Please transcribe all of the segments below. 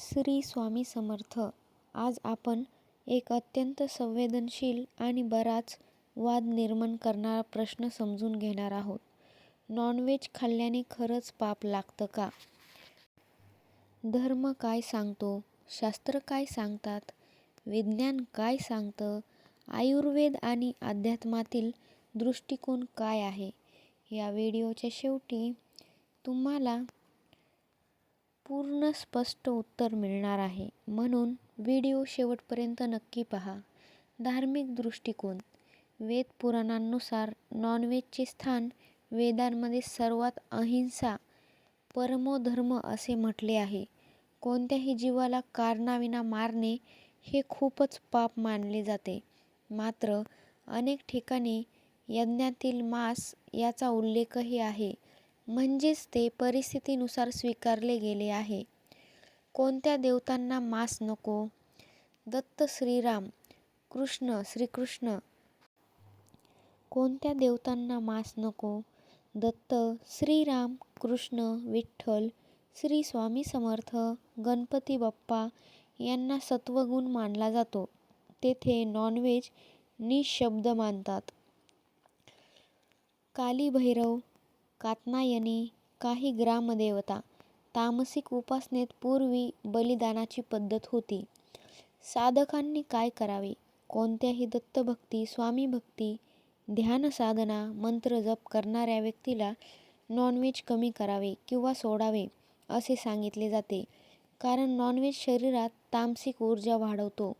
श्री स्वामी समर्थ. आज आपण एक अत्यंत संवेदनशील आणि बराच वाद निर्माण करणारा प्रश्न समजून घेणार आहोत. नॉनव्हेज खाल्ल्याने खरंच पाप लागतं का? धर्म काय सांगतो? शास्त्र काय सांगतात? विज्ञान काय सांगतं? आयुर्वेद आणि अध्यात्मातील दृष्टिकोन काय आहे? या व्हिडिओच्या शेवटी तुम्हाला पूर्ण स्पष्ट उत्तर मिळणार आहे. म्हणून व्हिडिओ शेवटपर्यंत नक्की पहा. धार्मिक दृष्टिकोन. वेद पुराणांनुसार नॉनव्हेजचे स्थान वेदांमध्ये सर्वात अहिंसा परमोधर्म असे म्हटले आहे. कोणत्याही जीवाला कारणाविना मारणे हे खूपच पाप मानले जाते. मात्र अनेक ठिकाणी यज्ञातील मांस याचा उल्लेखही आहे. म्हणजेच ते परिस्थितीनुसार स्वीकारले गेले आहे. कोणत्या देवतांना मांस नको? दत्त श्रीराम कृष्ण श्रीकृष्ण. कोणत्या देवतांना मांस नको? दत्त श्रीराम कृष्ण विठ्ठल श्री स्वामी समर्थ गणपती बाप्पा यांना सत्वगुण मानला जातो. तेथे नॉनव्हेज निःशब्द मानतात. कालीभैरव कात्यायनी काही ग्रामदेवता तामसिक उपासनेत पूर्वी बलिदानाची पद्धत होती. साधकांनी काय करावे? कोणत्याही दत्तभक्ती स्वामीभक्ती ध्यानसाधना मंत्रजप करणाऱ्या व्यक्तीला नॉनव्हेज कमी करावे किंवा सोडावे असे सांगितले जाते. कारण नॉनव्हेज शरीरात तामसिक ऊर्जा वाढवतो.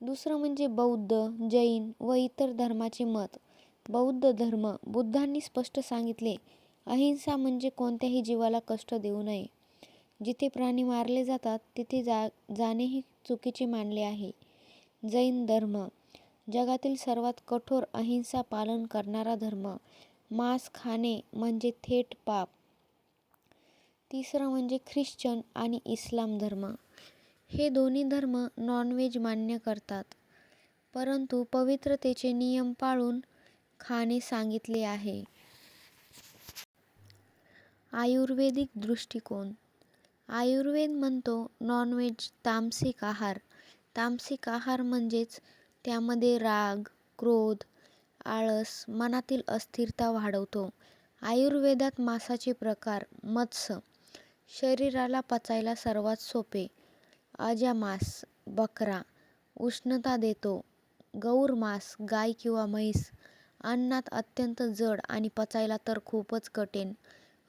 दुसरं म्हणजे बौद्ध जैन व इतर धर्माचे मत. बौद्ध धर्म बुद्धांनी स्पष्ट सांगितले अहिंसा म्हणजे कोणत्याही जीवाला कष्ट देऊ नये. जिथे प्राणी मारले जातात तिथे जा जाणेही चुकीचे मानले आहे. जैन धर्म जगातील सर्वात कठोर अहिंसा पालन करणारा धर्म मांस खाणे म्हणजे थेट पाप. तिसरं म्हणजे ख्रिश्चन आणि इस्लाम धर्म हे दोन्ही धर्म नॉनव्हेज मान्य करतात. परंतु पवित्रतेचे नियम पाळून खाणे सांगितले आहे. आयुर्वेदिक दृष्टिकोन. आयुर्वेद म्हणतो नॉनव्हेज तामसिक आहार. तामसिक आहार म्हणजेच त्यामध्ये राग क्रोध आळस मनातील अस्थिरता वाढवतो. आयुर्वेदात मांसाचे प्रकार मत्स्य शरीराला पचायला सर्वात सोपे. अजामास बकरा उष्णता देतो. गौर मांस गाय किंवा म्हैस अन्नात अत्यंत जड आणि पचायला तर खूपच कठीण.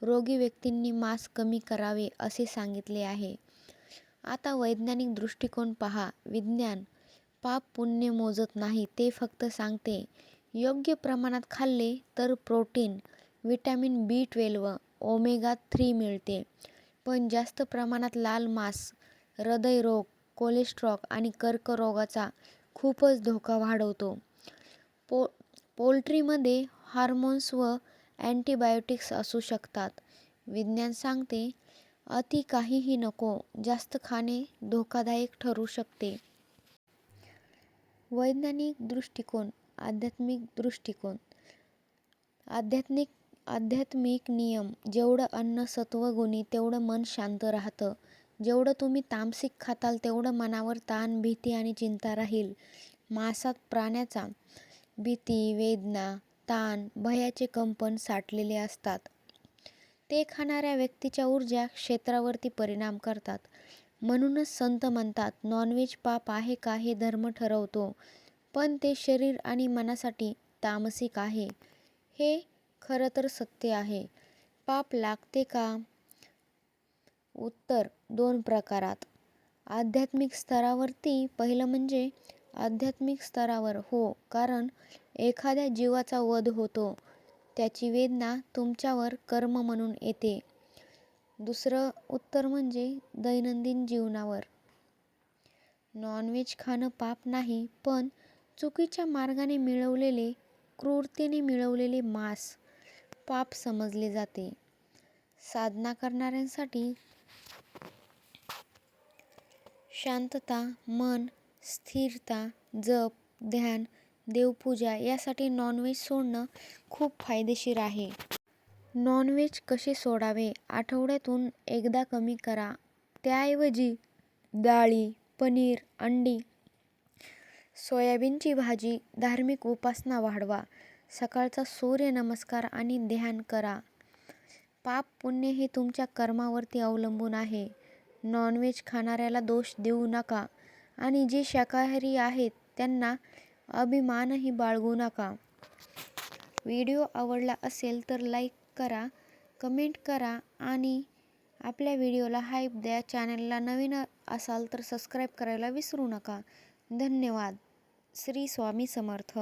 रोगी व्यक्तींनी मांस कमी करावे असे सांगितले आहे. आता वैज्ञानिक दृष्टिकोन पहा. विज्ञान पाप पुण्य मोजत नाही ते फक्त सांगते. योग्य प्रमाणात खाल्ले तर protein vitamin B twelve omega three मिळते. पण जास्त प्रमाणात लाल मांस हृदयरोग कोलेस्ट्रॉल आणि कर्करोगाचा खूपच धोका वाढवतो. पो पोल्ट्रीमध्ये हार्मोन्स व अँटीबायोटिक्स असू शकतात. विज्ञान सांगते अति काहीही नको जास्त खाणे धोकादायक ठरू शकते. वैज्ञानिक दृष्टिकोन आध्यात्मिक दृष्टिकोन. आध्यात्मिक आध्यात्मिक नियम जेवढं अन्न सत्वगुणी तेवढं मन शांत राहतं. जेवढं तुम्ही तामसिक खाताल तेवढं मनावर ताण भीती आणि चिंता राहील. मांसात प्राण्याचा भीती वेदना ताण भयाचे कंपन साठलेले असतात. ते खाणाऱ्या व्यक्तीच्या ऊर्जा क्षेत्रावरती परिणाम करतात. म्हणूनच संत म्हणतात नॉनव्हेज पाप आहे का हे धर्म ठरवतो पण ते शरीर आणि मनासाठी तामसिक आहे. हे खरं तर सत्य आहे. पाप लागते का? उत्तर दोन प्रकारात. आध्यात्मिक स्तरावरती पहिलं म्हणजे आध्यात्मिक स्तरावर हो. कारण एखाद्या जीवाचा वध होतो त्याची वेदना तुमच्यावर कर्म म्हणून येते. दुसरं उत्तर म्हणजे दैनंदिन जीवनावर. नॉनव्हेज खाणं पाप नाही पण चुकीच्या मार्गाने मिळवलेले क्रूरतेने मिळवलेले मांस पाप समजले जाते. साधना करणाऱ्यांसाठी शांतता मन स्थिरता जप ध्यान देवपूजा यासाठी नॉनव्हेज सोडणं खूप फायदेशीर आहे. नॉनव्हेज कसे सोडावे? आठवड्यातून एकदा कमी करा. त्याऐवजी डाळी पनीर अंडी सोयाबीनची भाजी धार्मिक उपासना वाढवा. सकाळचा सूर्यनमस्कार आणि ध्यान करा. पाप पुण्य हे तुमच्या कर्मावरती अवलंबून आहे. नॉनव्हेज खाणाऱ्याला दोष देऊ नका. आणि जे शाकाहारी आहेत त्यांना अभिमानही बाळगू नका. व्हिडिओ आवडला असेल तर लाईक करा कमेंट करा आणि आपल्या व्हिडिओला हाईप द्या. चॅनलला नवीन असाल तर सबस्क्राईब करायला विसरू नका. धन्यवाद. श्री स्वामी समर्थ.